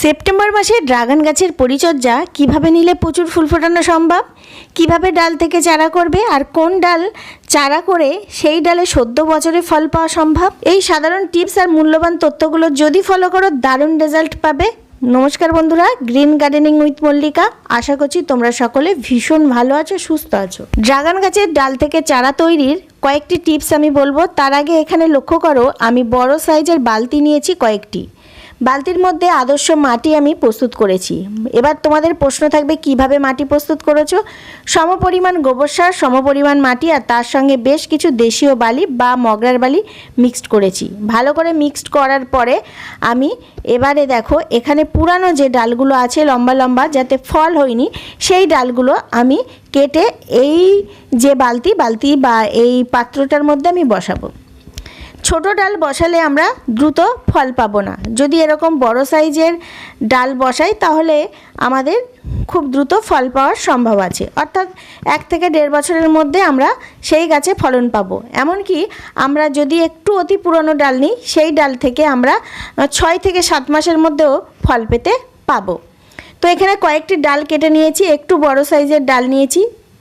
September মাসে dragon গাছের পরিচর্যা কীভাবে নিলে প্রচুর ফুল ফোটানো সম্ভব? কীভাবে ডাল থেকে চারা করবে? আর কোন ডাল চারা করে সেই ডালে সদ্য বছরে ফল পাওয়া সম্ভব? এই সাধারণ টিপস আর মূল্যবান তথ্যগুলো যদি ফলো করো, দারুণ রেজাল্ট পাবে। নমস্কার বন্ধুরা গ্রিন গার্ডেনিং উইথ মল্লিকা আশা করছি তোমরা সকলে ভীষণ ভালো আছো, সুস্থ আছো। ড্রাগন গাছের ডাল থেকে চারা তৈরির কয়েকটি টিপস আমি বলব। তার আগে এখানে লক্ষ্য করো, আমি বড় সাইজের বালতি নিয়েছি কয়েকটি। বালতির মধ্যে আদর্শ মাটি আমি প্রস্তুত করেছি। এবার তোমাদের প্রশ্ন থাকবে, কীভাবে মাটি প্রস্তুত করেছ? সমপরিমাণ গোবর সার, সমপরিমাণ মাটি আর তার সঙ্গে বেশ কিছু দেশীয় বালি বা মগরার বালি মিক্সড করেছি। ভালো করে মিক্সড করার পরে আমি এবারে দেখো, এখানে পুরানো যে ডালগুলো আছে লম্বা লম্বা, যাতে ফল হয়নি, সেই ডালগুলো আমি কেটে এই যে বালতি বালতি বা এই পাত্রটার মধ্যে আমি বসাবো। ছোট ডাল বসালে আমরা দ্রুত ফল পাবো না। যদি এরকম বড় সাইজের ডাল বসাই, তাহলে আমাদের খুব দ্রুত ফল পাওয়ার সম্ভব আছে। অর্থাৎ এক থেকে দেড় বছরের মধ্যে আমরা সেই গাছে ফলন পাবো। এমনকি আমরা যদি একটু অতি পুরনো ডাল নিই, সেই ডাল থেকে আমরা ছয় থেকে সাত মাসের মধ্যেও ফল পেতে পাবো। তো এখানে কয়েকটি ডাল কেটে নিয়েছি, একটু বড় সাইজের ডাল নিয়েছি।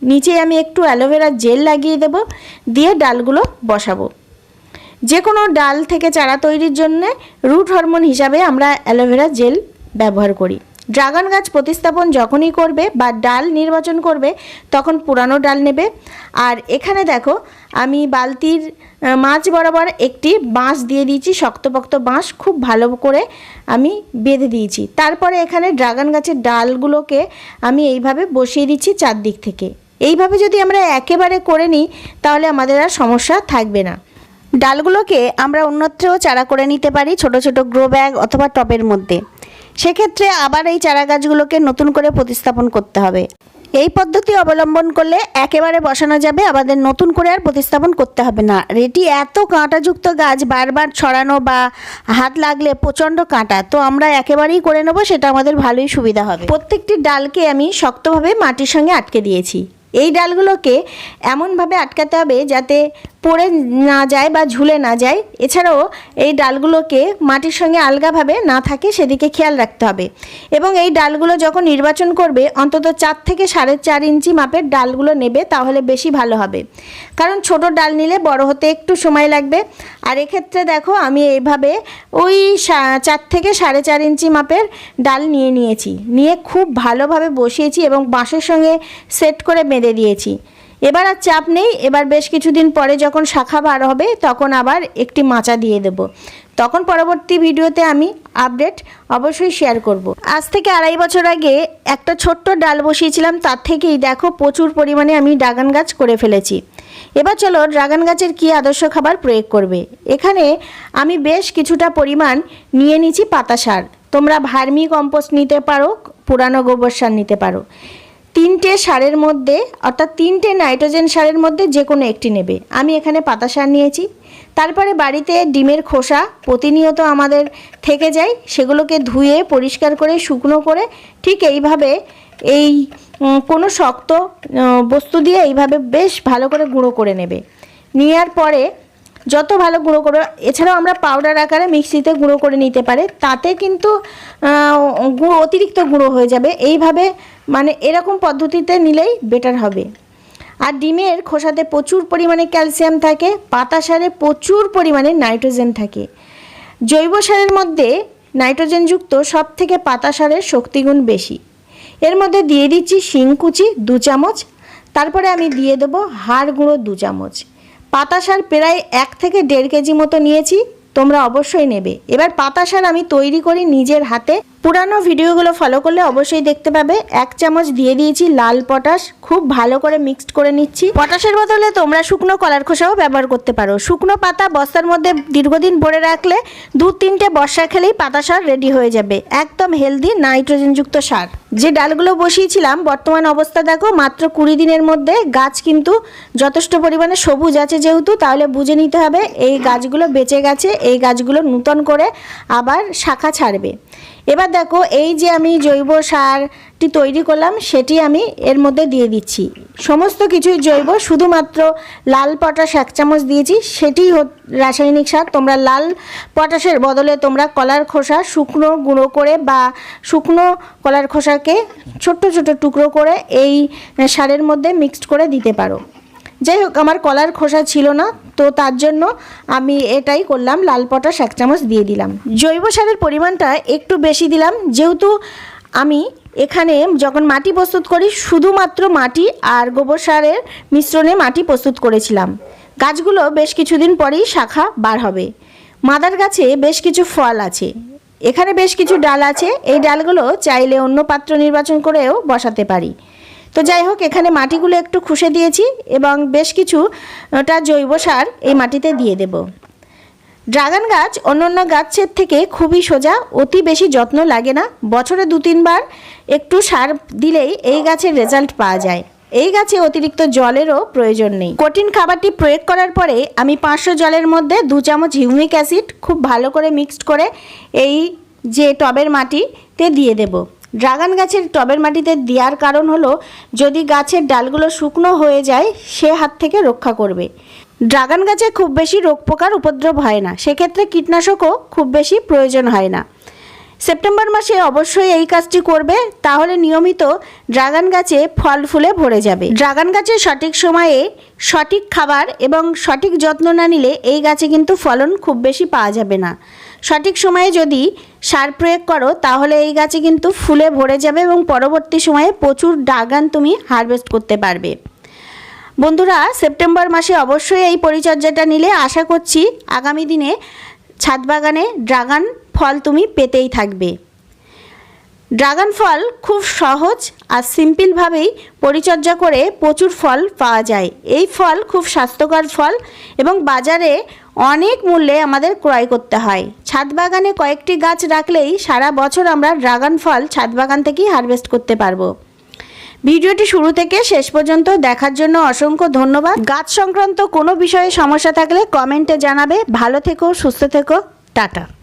নিচে আমি একটু অ্যালোভেরা জেল লাগিয়ে দেব, দিয়ে ডালগুলো বসাবো। যে কোনো ডাল থেকে চারা তৈরির জন্য রুট হরমোন হিসাবে আমরা অ্যালোভেরা জেল ব্যবহার করি। ড্রাগন গাছ প্রতিস্থাপন যখনই করবে বা ডাল নির্বাচন করবে, তখন পুরানো ডাল নেবে। আর এখানে দেখো, আমি বালতির মাঝ বরাবর একটি বাঁশ দিয়ে দিয়েছি, শক্তপোক্ত বাঁশ, খুব ভালো করে আমি বেঁধে দিয়েছি। তারপরে এখানে ড্রাগন গাছের ডালগুলোকে আমি এইভাবে বসিয়ে দিচ্ছি চারদিক থেকে। এইভাবে যদি আমরা একেবারে করে নিই, তাহলে আমাদের আর সমস্যা থাকবে না। ডালগুলোকে আমরা অন্যত্রেও চারা করে নিতে পারি, ছোট ছোট গ্রো ব্যাগ অথবা টবের মধ্যে। সেক্ষেত্রে আবার এই চারা গাছগুলোকে নতুন করে প্রতিস্থাপন করতে হবে। এই পদ্ধতি অবলম্বন করলে একেবারে বসানো যাবে, আমাদের নতুন করে আর প্রতিস্থাপন করতে হবে না। রেটি এত কাঁটাযুক্ত গাছ, বারবার ছড়ানো বা হাত লাগলে প্রচণ্ড কাঁটা, তো আমরা একেবারেই করে নেব, সেটা আমাদের ভালোই সুবিধা হবে। প্রত্যেকটি ডালকে আমি শক্তভাবে মাটির সঙ্গে আটকে দিয়েছি। এই ডালগুলোকে এমনভাবে আটকাতে হবে যাতে পড়ে না যায় বা ঝুলে না যায়, এছাড়াও এই ডালগুলোকে মাটির সঙ্গে আলগাভাবে না থাকে সেদিকে খেয়াল রাখতে হবে। এবং এই ডালগুলো যখন নির্বাচন করবে, অন্তত চার থেকে সাড়ে চার ইঞ্চি মাপের ডালগুলো নেবে, তাহলে বেশি ভালো হবে। কারণ ছোট ডাল নিলে বড় হতে একটু সময় লাগবে। আর এক্ষেত্রে দেখো, আমি এইভাবে ওই চার থেকে সাড়ে চার ইঞ্চি মাপের ডাল নিয়ে নিয়েছি। নিয়ে খুব ভালোভাবে বসিয়েছি এবং বাঁশের সঙ্গে সেট করে বেঁধে দিয়েছি। এবার আর চাপ নেই। এবার বেশ কিছুদিন পরে যখন শাখা বার হবে, তখন আবার একটি মাচা দিয়ে দেব। তখন পরবর্তী ভিডিওতে আমি আপডেট অবশ্যই শেয়ার করব। আজ থেকে আড়াই বছর আগে একটা ছোট্ট ডাল বসিয়েছিলাম, তার থেকেই দেখো প্রচুর পরিমাণে আমি ড্রাগন গাছ করে ফেলেছি। এবার চলো ড্রাগন গাছের কী আদর্শ খাবার প্রয়োগ করবে। এখানে আমি বেশ কিছুটা পরিমাণ নিয়ে নিচ্ছি পাতা সার। তোমরা ভার্মি কম্পোস্ট নিতে পারো, পুরানো গোবর সার নিতে পারো। তিনটে সারের মধ্যে, অর্থাৎ তিনটে নাইট্রোজেন সারের মধ্যে যে কোনো একটি নেবে। আমি এখানে পাতা সার নিয়েছি। তারপরে বাড়িতে ডিমের খোসা প্রতিনিয়ত আমাদের থেকে যায়। সেগুলোকে ধুয়ে, পরিষ্কার করে, শুকনো করে ঠিক এইভাবে এই কোনো শক্ত বস্তু দিয়ে এইভাবে বেশ ভালো করে গুঁড়ো করে নেবে। নেওয়ার পরে যত ভালো গুঁড়ো করো, এছাড়াও আমরা পাউডার আকারে মিক্সিতে গুঁড়ো করে নিতে পারে, তাতে কিন্তু গুঁড়ো, অতিরিক্ত গুঁড়ো হয়ে যাবে। এইভাবে মানে এরকম পদ্ধতিতে নিলেই বেটার হবে। আর ডিমের খোসাতে প্রচুর পরিমাণে ক্যালসিয়াম থাকে, পাতা সারে প্রচুর পরিমাণে নাইট্রোজেন থাকে। জৈব সারের মধ্যে নাইট্রোজেনযুক্ত সব থেকে পাতা সারের শক্তিগুণ বেশি। এর মধ্যে দিয়ে দিচ্ছি শিংকুচি দু চামচ, তারপরে আমি দিয়ে দেবো হাড় গুঁড়ো দু চামচ। পাতা সার প্রায় এক থেকে দেড় কেজি মতো নিয়েছি, তোমরা অবশ্যই নেবে। এবার পাতাশার আমি তৈরি করি নিজের হাতে। পুরানো ভিডিওগুলো ফলো করলে অবশ্যই দেখতে পাবে। এক চামচ দিয়ে দিয়েছি লাল পটাশ। খুব ভালো করে মিক্সড করে নিচ্ছি। পটাশের বদলে তোমরা শুকনো কলার খোসাও ব্যবহার করতে পারো। শুকনো পাতা বস্তার মধ্যে দীর্ঘদিন ভরে রাখলে দু তিনটে বর্ষা খেলেই পাতা সার রেডি হয়ে যাবে। একদম হেলদি নাইট্রোজেনযুক্ত সার। যে ডালগুলো বসিয়েছিলাম, বর্তমান অবস্থা দেখো, মাত্র কুড়ি দিনের মধ্যে গাছ কিন্তু যথেষ্ট পরিমাণে সবুজ আছে যেহেতু, তাহলে বুঝে নিতে হবে এই গাছগুলো বেঁচে গেছে, এই গাছগুলো নূতন করে আবার শাখা ছাড়বে। এবার দেখো, এই যে আমি জৈব সারটি তৈরি করলাম, সেটি আমি এর মধ্যে দিয়ে দিচ্ছি। সমস্ত কিছুই জৈব, শুধুমাত্র লাল পটাশ এক চামচ দিয়েছি, সেটি রাসায়নিক সার। তোমরা লাল পটাশের বদলে তোমরা কলার খোসা, শুকনো গুঁড়ো করে বা শুকনো কলার খোসাকে ছোট্ট ছোট টুকরো করে এই সারের মধ্যে মিক্সড করে দিতে পারো। যাই হোক আমার কলার খোসা ছিল না, তো তার জন্য আমি এটাই করলাম, লাল পটাশ এক চামচ দিয়ে দিলাম। জৈব সারের পরিমাণটা একটু বেশি দিলাম, যেহেতু আমি এখানে যখন মাটি প্রস্তুত করি, শুধুমাত্র মাটি আর গোবর সারের মিশ্রণে মাটি প্রস্তুত করেছিলাম। গাছগুলো বেশ কিছুদিন পরেই শাখা বার হবে। মাদার গাছে বেশ কিছু ফল আছে। এখানে বেশ কিছু ডাল আছে। এই ডালগুলো চাইলে অন্য পাত্র নির্বাচন করেও বসাতে পারি। তো যাই হোক, এখানে মাটিগুলো একটু খুশে দিয়েছি এবং বেশ কিছু ওটা জৈব সার এই মাটিতে দিয়ে দেব। ড্রাগন গাছ অন্যান্য গাছের থেকে খুবই সোজা, অতি বেশি যত্ন লাগে না। বছরে দু তিনবার একটু সার দিলেই এই গাছের রেজাল্ট পাওয়া যায়। এই গাছে অতিরিক্ত জলেরও প্রয়োজন নেই। কঠিন খাবারটি প্রয়োগ করার পরে আমি পাঁচশো জলের মধ্যে দু চামচ হিউমিক অ্যাসিড খুব ভালো করে মিক্সড করে এই যে টবের মাটিতে দিয়ে দেবো। ড্রাগন গাছের টবের মাটিতে দেওয়ার কারণ হলো, যদি গাছের ডালগুলো শুকনো হয়ে যায়, সে হাত থেকে রক্ষা করবে। ড্রাগন গাছে খুব বেশি রোগ পোকার উপদ্রব হয় না, সেক্ষেত্রে কীটনাশকও খুব বেশি প্রয়োজন হয় না। সেপ্টেম্বর মাসে অবশ্যই এই কাজটি করবে, তাহলে নিয়মিত ড্রাগন গাছে ফল ফুলে ভরে যাবে। ড্রাগন গাছের সঠিক সময়ে সঠিক খাবার এবং সঠিক যত্ন না নিলে এই গাছে কিন্তু ফলন খুব বেশি পাওয়া যাবে না। সঠিক সময়ে যদি সার প্রয়োগ করো, তাহলে এই গাছে কিন্তু ফুলে ভরে যাবে এবং পরবর্তী সময়ে প্রচুর ড্রাগন তুমি হারভেস্ট করতে পারবে। বন্ধুরা, সেপ্টেম্বর মাসে অবশ্যই এই পরিচর্যাটা নিলে আশা করছি আগামী দিনে ছাদ বাগানে ড্রাগন ফল তুমি পেতেই থাকবে। ড্রাগন ফল খুব সহজ আর সিম্পলভাবেই পরিচর্যা করে প্রচুর ফল পাওয়া যায়। এই ফল খুব স্বাস্থ্যকর ফল এবং বাজারে অনেক মূল্যে আমাদের ক্রয় করতে হয়। ছাদ বাগানে কয়েকটি গাছ রাখলেই সারা বছর আমরা ড্রাগন ফল ছাদ বাগান থেকেই হারভেস্ট করতে পারব। ভিডিওটি শুরু থেকে শেষ পর্যন্ত দেখার জন্য অসংখ্য ধন্যবাদ। গাছ সংক্রান্ত কোনো বিষয়ে সমস্যা থাকলে কমেন্টে জানাবে। ভালো থেকো, সুস্থ থেকো। টাটা।